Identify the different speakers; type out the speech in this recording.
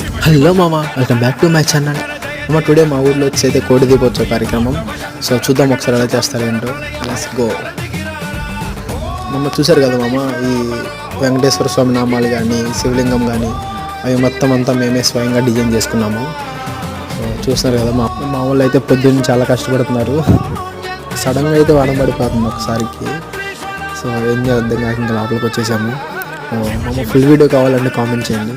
Speaker 1: Hello మామ welcome back to my channel అమ్మ today మా ఊర్లో వచ్చి అయితే కోడి దీపోత్సవ కార్యక్రమం. సో చూద్దాం ఒకసారి ఎలా చేస్తారు ఏంటో. లెట్స్ గో మమ్మ చూశారు కదా మామ ఈ వెంకటేశ్వర స్వామి నామాలు కానీ శివలింగం కానీ అవి మొత్తం అంతా మేమే స్వయంగా డిజైన్ చేసుకున్నాము. సో చూస్తున్నారు కదా మా మా వాళ్ళు అయితే పొద్దున్న చాలా కష్టపడుతున్నారు. సడన్గా అయితే వాన పడిపోతుంది ఒకసారికి. సో ఏం చేద్దాం ఇంకా లోపలికి వచ్చేసాము. మమ్మ ఫుల్ వీడియో కావాలంటే కామెంట్ చేయండి.